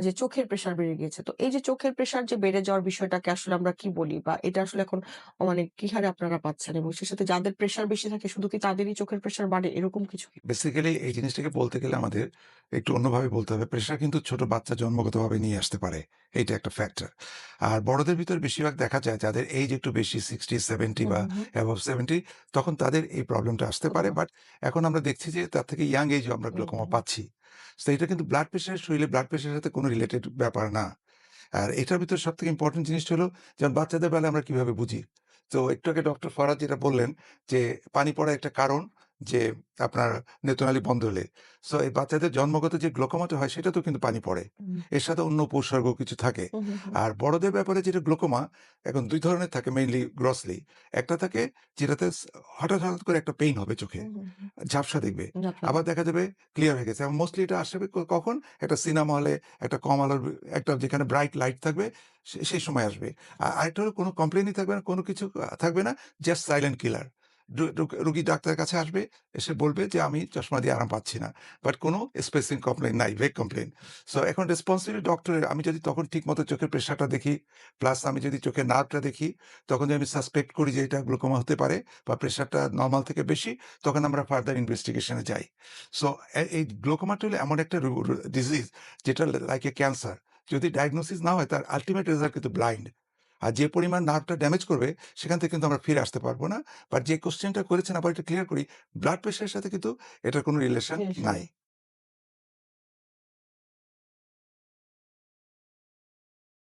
যে চোখের প্রেশার বেড়ে গিয়েছে। তো এই যে চোখের প্রেশার যে বেড়ে যাওয়ার বিষয়টাকে আসলে আমরা কি বলি? বা এটা আসলে এখন মানে কি হারে আপনারা পাচ্ছেন? এবং সেই সাথে যাদের প্রেশার বেশি থাকে শুধু কি তাদেরই চোখের প্রেশার বাড়ে এরকম কিছু? বেসিক্যালি এই জিনিসটাকে বলতে গেলে আমাদের একটু অন্যভাবে বলতে হবে। প্রেশার কিন্তু ছোট বাচ্চা জন্মগতভাবে নিয়ে আসতে পারে। এইটা একটা ফ্যাক্টর। আর বড়দের ভিতর বেশিরভাগ দেখা যায় যাদের এইজ একটু বেশি সিক্সটি সেভেন্টি বা। অ্যাবভ 70 তখন তাদের এই প্রবলেমটা আসতে পারে। বাট এখন আমরা দেখছি যে তার থেকে ইয়াং এজেও আমরা হুম, পাচ্ছি। সো এটা কিন্তু ব্লাড প্রেশারের শরীরে ব্লাড প্রেশারের সাথে কোনো রিলেটেড ব্যাপার না। আর এটার ভিতরে সব থেকে ইম্পর্টেন্ট জিনিসটা হলো, যেমন বাচ্চাদের বেলা আমরা কীভাবে বুঝি? তো একটু আগে ডক্টর ফরাজ যেটা বললেন যে, পানি পড়া একটা কারণ যে আপনার নেত্রনালী বন্ধ হলে। সো এই বাচ্চাদের জন্মগত যে গ্লোকোমাটা হয় সেটাতেও কিন্তু পানি পড়ে। এর সাথে অন্য উপসর্গ কিছু থাকে। আর বড়দের ব্যাপারে যেটা গ্লোকোমা এখন ২ ধরনের থাকে মেইনলি গ্রসলি। একটা থাকে যেটাতে হঠাৎ, হঠাৎ করে একটা পেইন হবে চোখে। ঝাপসা দেখবে। আবার দেখা যাবে ক্লিয়ার হয়ে গেছে। এবং মোস্টলি এটা আসবে কখন? একটা সিনেমা হলে একটা কম আলোর একটা যেখানে ব্রাইট লাইট থাকবে সেই সময় আসবে। আর আরেকটা হলো কোনো কমপ্লেনই থাকবে না, কোনো কিছু থাকবে না। Just silent killer. রুগী ডাক্তারের কাছে আসবে, এসে বলবে যে, "আমি চশমা দিয়ে আরাম পাচ্ছি না।" বাট কোনো স্পেসিং কমপ্লেইন নাই, ভেগ কমপ্লেন সো এখন রেসপন্সিবল ডক্টরের আমি যদি তখন ঠিক মতো চোখের প্রেশারটা দেখি, প্লাস আমি যদি চোখের নার্ভটা দেখি, তখন যদি আমি সাসপেক্ট করি যে এটা গ্লুকোমা হতে পারে বা প্রেশারটা নর্মাল থেকে বেশি, তখন আমরা ফার্দার ইনভেস্টিগেশনে যাই। সো এই গ্লুকোমাটা হলো এমন একটা ডিজিজ যেটা লাইক এ ক্যান্সার। যদি ডায়াগনোসিস না হয় তার আল্টিমেট রেজাল্ট কিন্তু ব্লাইন্ড। আর যে পরিমাণ নার্ভটা ড্যামেজ করবে সেখান থেকে কিন্তু আমরা ফিরে আসতে পারব না। বাট যে কোশ্চেনটা করেছেন আবার এটা ক্লিয়ার করি, ব্লাড প্রেশারের সাথে কিন্তু এটার কোনো রিলেশন। নেই।